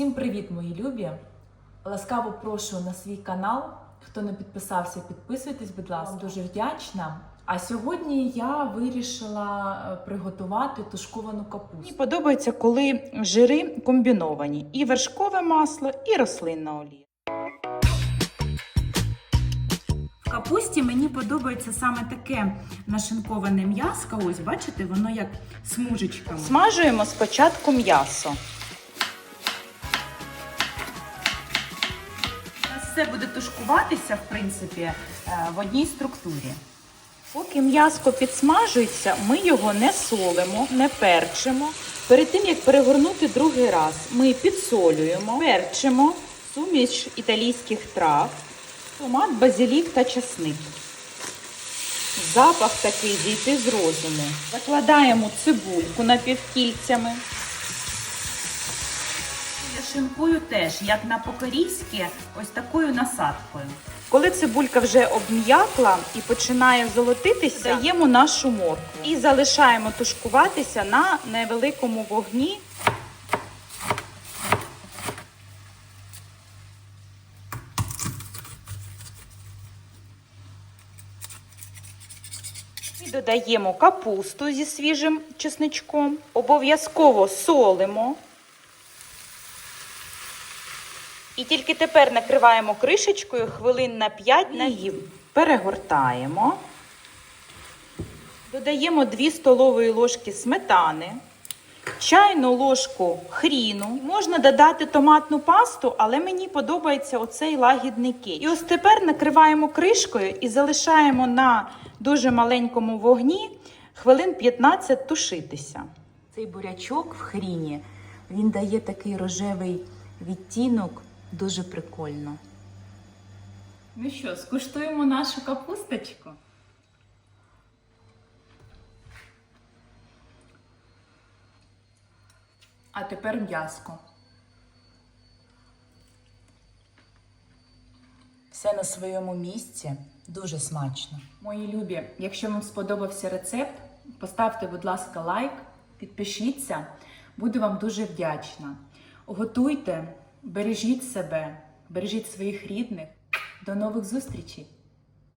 Всім привіт, мої любі! Ласкаво прошу на свій канал. Хто не підписався, підписуйтесь, будь ласка. Дуже вдячна. А сьогодні я вирішила е, приготувати тушковану капусту. Мені подобається, коли жири комбіновані: і вершкове масло, і рослинна олія. В капусті мені подобається саме таке нашинковане м'яско. Ось, бачите, воно як смужечками. Смажуємо спочатку м'ясо. Все буде тушкуватися, в принципі, е, в одній структурі. Поки м'яско підсмажується, ми його не солимо, не перчимо. Перед тим як перегорнути другий раз, ми підсолюємо, перчимо суміш італійських трав, томат, базилік та часник. Запах такий зійти з розуму. Закладаємо цибульку напівкільцями. Шинкую теж, як на по-корейськи, ось такою насадкою. Коли цибулька вже обм'якла і починає золотитися, даємо нашу моркву і залишаємо тушкуватися на невеликому вогні. І додаємо капусту зі свіжим чесничком. Обов'язково солимо. І тільки тепер накриваємо кришечкою хвилин на 5 нагів. Перегортаємо. Додаємо 2 столової ложки сметани, чайну ложку хріну. Можна додати томатну пасту, але мені подобається оцей лагідний кейк. І ось тепер накриваємо кришкою і залишаємо на дуже маленькому вогні хвилин 15 тушитися. Цей бурячок в хріні він дає такий рожевий відтінок, дуже прикольно. Ну що, скуштуємо нашу капусточку? А тепер м'яско. Все на своєму місці, дуже смачно. Мої любі, якщо вам сподобався рецепт, поставте, будь ласка, лайк, підпишіться, буду вам дуже вдячна. Готуйте, бережіть себе, бережіть своїх рідних. До нових зустрічей!